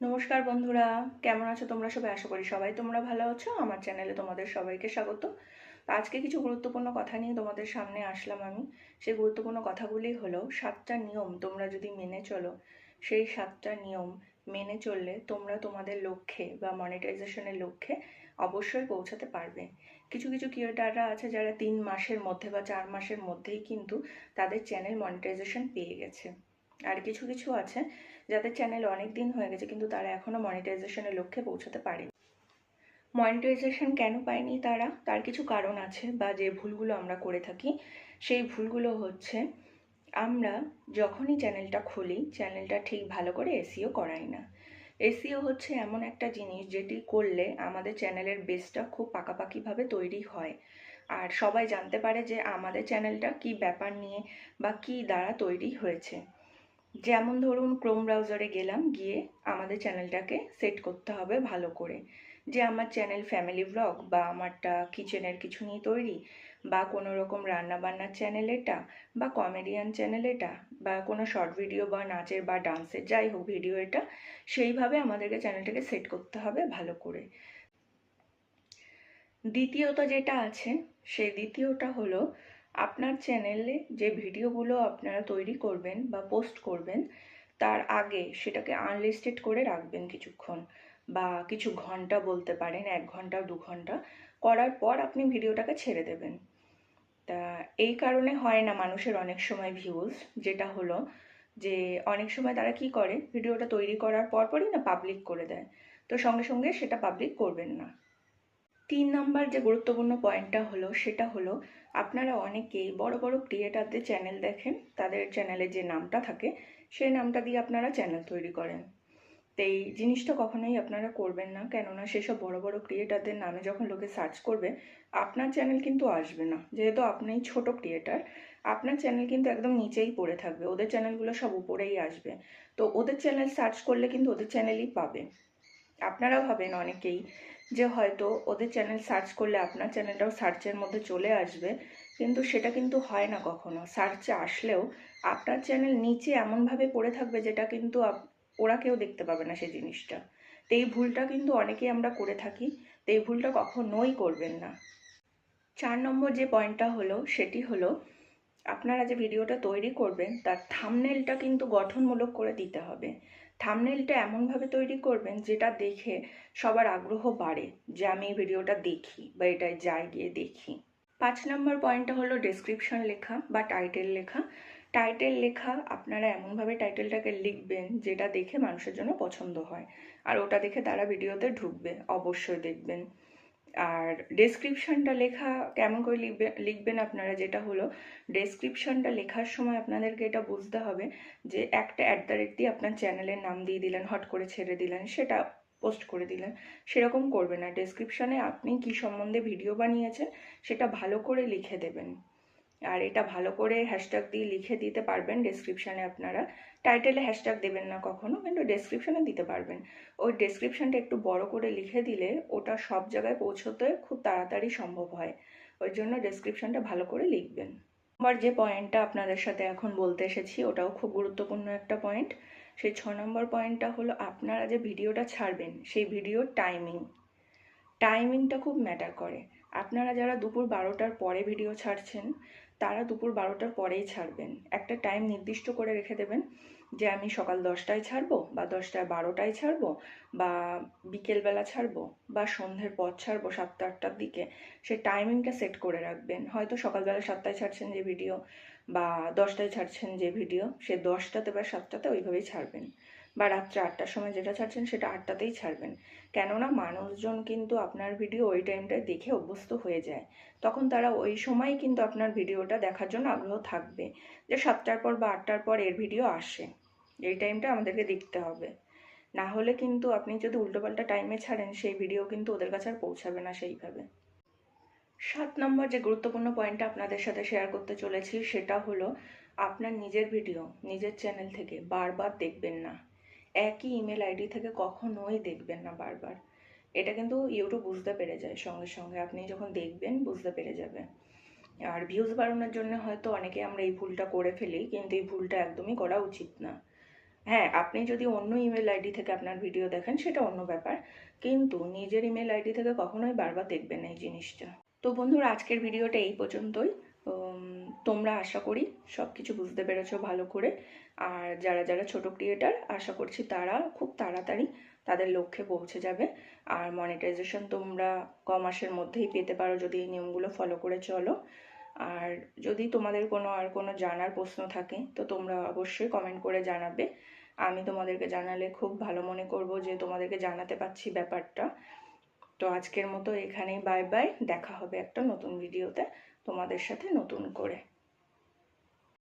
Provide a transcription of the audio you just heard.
নমস্কার বন্ধুরা, কেমন আছো তোমরা সবাই? আশা করি সবাই তোমরা ভালো আছো। আমার চ্যানেলে তোমাদের সবাইকে স্বাগত। আজকে কিছু গুরুত্বপূর্ণ কথা নিয়ে তোমাদের সামনে আসলাম আমি। সেই গুরুত্বপূর্ণ কথাগুলি হলো সাতটা নিয়ম। তোমরা যদি মেনে চলো, সেই সাতটা নিয়ম মেনে চললে তোমরা তোমাদের লক্ষ্যে বা মনিটাইজেশনের লক্ষ্যে অবশ্যই পৌঁছাতে পারবে। কিছু কিছু ক্রিয়েটাররা আছে যারা তিন মাসের মধ্যে বা চার মাসের মধ্যেই কিন্তু তাদের চ্যানেল মনিটাইজেশন পেয়ে গেছে। আর কিছু কিছু আছে যাদের চ্যানেল অনেক দিন হয়ে গেছে, কিন্তু তারা এখনও মনিটাইজেশনের লক্ষ্যে পৌঁছাতে পারেনি। মনিটাইজেশন কেন পায়নি তারা? তার কিছু কারণ আছে বা যে ভুলগুলো আমরা করে থাকি, সেই ভুলগুলো হচ্ছে আমরা যখনই চ্যানেলটা খুলি চ্যানেলটা ঠিক ভালো করে এসিও করাই না। এসিও হচ্ছে এমন একটা জিনিস যেটি করলে আমাদের চ্যানেলের বেসটা খুব পাকাপাকিভাবে তৈরি হয়। আর সবাই জানতে পারে যে আমাদের চ্যানেলটা কি ব্যাপার নিয়ে বা কি দ্বারা তৈরি হয়েছে। যেমন ধরুন ক্রোম ব্রাউজারে গেলাম, গিয়ে আমাদের চ্যানেলটাকে সেট করতে হবে ভালো করে। যে আমার চ্যানেল ফ্যামিলি ব্লগ বা আমারটা কিচেনের কিছু নিয়ে তৈরি, বা কোনো রকম রান্নাবান্নার চ্যানেল এটা বা কমেডিয়ান চ্যানেল এটা বা কোনো শর্ট ভিডিও বা নাচের বা ডান্সের যাই হোক ভিডিও এটা সেইভাবে আমাদেরকে চ্যানেলটাকে সেট করতে হবে ভালো করে। দ্বিতীয়ত যেটা আছে, সেই দ্বিতীয়টা হলো আপনার চ্যানেলে যে ভিডিওগুলো আপনারা তৈরি করবেন বা পোস্ট করবেন, তার আগে সেটাকে আনলিস্টেড করে রাখবেন কিছুক্ষণ বা কিছু ঘণ্টা বলতে পারেন, এক ঘণ্টা, দু ঘণ্টা করার পর আপনি ভিডিওটাকে ছেড়ে দেবেন। তা এই কারণে হয় না মানুষের অনেক সময় ভিউজ যেটা হলো যে অনেক সময় তারা কি করে, ভিডিওটা তৈরি করার পরপরই না পাবলিক করে দেয়। তো সঙ্গে সঙ্গে সেটা পাবলিক করবেন না। তিন নম্বর যে গুরুত্বপূর্ণ পয়েন্টটা হলো, সেটা হলো আপনারা অনেকেই বড় বড় ক্রিয়েটারদের চ্যানেল দেখেন, তাদের চ্যানেলে যে নামটা থাকে, সেই নামটা দিয়ে আপনারা চ্যানেল তৈরি করেন। তো এই জিনিসটা কখনোই আপনারা করবেন না, কেননা সেসব বড় বড় ক্রিয়েটারদের নামে যখন লোকে সার্চ করবে, আপনার চ্যানেল কিন্তু আসবে না। যেহেতু আপনি ছোট ক্রিয়েটার আপনার চ্যানেল কিন্তু একদম নিচেই পড়ে থাকবে, ওদের চ্যানেলগুলো সব উপরেই আসবে। তো ওদের চ্যানেল সার্চ করলে কিন্তু ওদের চ্যানেলই পাবে। আপনারা ভাবেন অনেকেই যে হয়তো ওদের চ্যানেল সার্চ করলে আপনার চ্যানেলটাও সার্চের মধ্যে চলে আসবে, কিন্তু সেটা কিন্তু হয় না কখনো। সার্চে আসলেও আপনার চ্যানেল নিচে এমনভাবে পড়ে থাকবে যেটা কিন্তু ওরা কেউ দেখতে পাবে না সেই জিনিসটা। তো এই ভুলটা কিন্তু অনেকেই আমরা করে থাকি, তো এই ভুলটা কখনোই করবেন না। চার নম্বর যে পয়েন্টটা হলো, সেটি হলো আপনারা যে ভিডিওটা তৈরি করবেন, তার থামনেলটা কিন্তু গঠনমূলক করে দিতে হবে। থামনেলটা এমনভাবে তৈরি করবেন যেটা দেখে সবার আগ্রহ বাড়ে যে আমি এই ভিডিওটা দেখি বা এটায় যাই গিয়ে দেখি। পাঁচ নম্বর পয়েন্টটা হলো ডেসক্রিপশন লেখা বা টাইটেল লেখা। টাইটেল লেখা, আপনারা এমনভাবে টাইটেলটাকে লিখবেন যেটা দেখে মানুষের জন্য পছন্দ হয়। আর ওটা দেখে তারা ভিডিওতে ঢুকবে, অবশ্যই দেখবেন। আর ডেসক্রিপশানটা লেখা, কেমন করে লিখবে, লিখবেন আপনারা যেটা হলো ডেসক্রিপশানটা লেখার সময় আপনাদেরকে এটা বুঝতে হবে যে একটা অ্যাট দ্য রেট দিয়ে আপনার চ্যানেলের নাম দিয়ে দিলেন, হট করে ছেড়ে দিলেন, সেটা পোস্ট করে দিলেন। সেরকম করবে না। ডেসক্রিপশানে আপনি কি সম্বন্ধে ভিডিও বানিয়েছেন, সেটা ভালো করে লিখে দেবেন। আর এটা ভালো করে হ্যাশট্যাগ দিয়ে লিখে দিতে পারবেন ডেসক্রিপশানে আপনারা। টাইটেলে হ্যাশট্যাগ দেবেন না কখনো, কিন্তু ডেসক্রিপশানে দিতে পারবেন। ওই ডেসক্রিপশানটা একটু বড় করে লিখে দিলে ওটা সব জায়গায় পৌঁছতে খুব তাড়াতাড়ি সম্ভব হয়। ওই জন্য ডেসক্রিপশানটা ভালো করে লিখবেন। আবার যে পয়েন্টটা আপনাদের সাথে এখন বলতে এসেছি, ওটাও খুব গুরুত্বপূর্ণ একটা পয়েন্ট সেই ছ নম্বর পয়েন্টটা হলো আপনারা যে ভিডিওটা ছাড়বেন, সেই ভিডিওর টাইমিং টাইমিংটা খুব ম্যাটার করে। আপনারা যারা দুপুর বারোটার পরে ভিডিও ছাড়ছেন তারা দুপুর বারোটার পরেই ছাড়বেন। একটা টাইম নির্দিষ্ট করে রেখে দেবেন যে, আমি সকাল দশটায় ছাড়বো বা দশটায় বারোটায় ছাড়বো বা বিকেলবেলা ছাড়বো বা সন্ধ্যের পর ছাড়বো সাতটা, আটটার দিকে। সে টাইমিংটা সেট করে রাখবেন। হয়তো সকালবেলা সাতটায় ছাড়ছেন যে ভিডিও বা দশটায় ছাড়ছেন যে ভিডিও সে দশটাতে বা সাতটাতে ওইভাবেই ছাড়বেন। বা রাত্রে আটটার সময় যেটা ছাড়ছেন সেটা আটটাতেই ছাড়বেন। কেননা মানুষজন কিন্তু আপনার ভিডিও ওই টাইমটায় দেখে অভ্যস্ত হয়ে যায়। তখন তারা ওই সময় কিন্তু আপনার ভিডিওটা দেখার জন্য আগ্রহ থাকবে যে সাতটার পর বা আটটার পর এর ভিডিও আসে। এই টাইমটা আমাদেরকে দেখতে হবে। না হলে কিন্তু আপনি যদি উল্টোপাল্টা টাইমে ছাড়েন, সেই ভিডিও কিন্তু ওদের কাছে আর পৌঁছাবে না সেইভাবে। সাত নম্বর যে গুরুত্বপূর্ণ পয়েন্টটা আপনাদের সাথে শেয়ার করতে চলেছি, সেটা হলো আপনার নিজের ভিডিও, নিজের চ্যানেল থেকে বারবার দেখবেন না। একই ইমেল আইডি থেকে কখনোই দেখবেন না বারবার। এটা কিন্তু ইউটিউব বুঝতে পেরে যায় সঙ্গে সঙ্গে। আপনি যখন দেখবেন, বুঝতে পেরে যাবে আর ভিউজ বাড়ানোর জন্য হয়তো অনেকে আমরা এই ভুলটা করে ফেলি, কিন্তু এই ভুলটা একদমই করা উচিত না। হ্যাঁ আপনি যদি অন্য ইমেল আইডি থেকে আপনার ভিডিও দেখেন, সেটা অন্য ব্যাপার। কিন্তু নিজের ইমেল আইডি থেকে কখনোই বারবার দেখবেন এই জিনিসটা। তো বন্ধুরা, আজকের ভিডিওটা এই পর্যন্তই। তোমরা আশা করি সব কিছু বুঝতে পেরেছ ভালো করে। আর যারা যারা ছোট ক্রিয়েটার আশা করছি তারা খুব তাড়াতাড়ি তাদের লক্ষ্যে পৌঁছে যাবে। আর মনিটাইজেশন তোমরা ক মাসের মধ্যেই পেতে পারো যদি এই নিয়মগুলো ফলো করে চলো। আর যদি তোমাদের কোনো, আর কোনো জানার প্রশ্ন থাকে, তো তোমরা অবশ্যই কমেন্ট করে জানাবে। আমি তোমাদেরকে জানালে খুব ভালো মনে করব যে তোমাদেরকে জানাতে পারছি ব্যাপারটা। তো আজকের মতো এখানেই বাই বাই দেখা হবে একটা নতুন ভিডিওতে তোমাদের সাথে নতুন করে।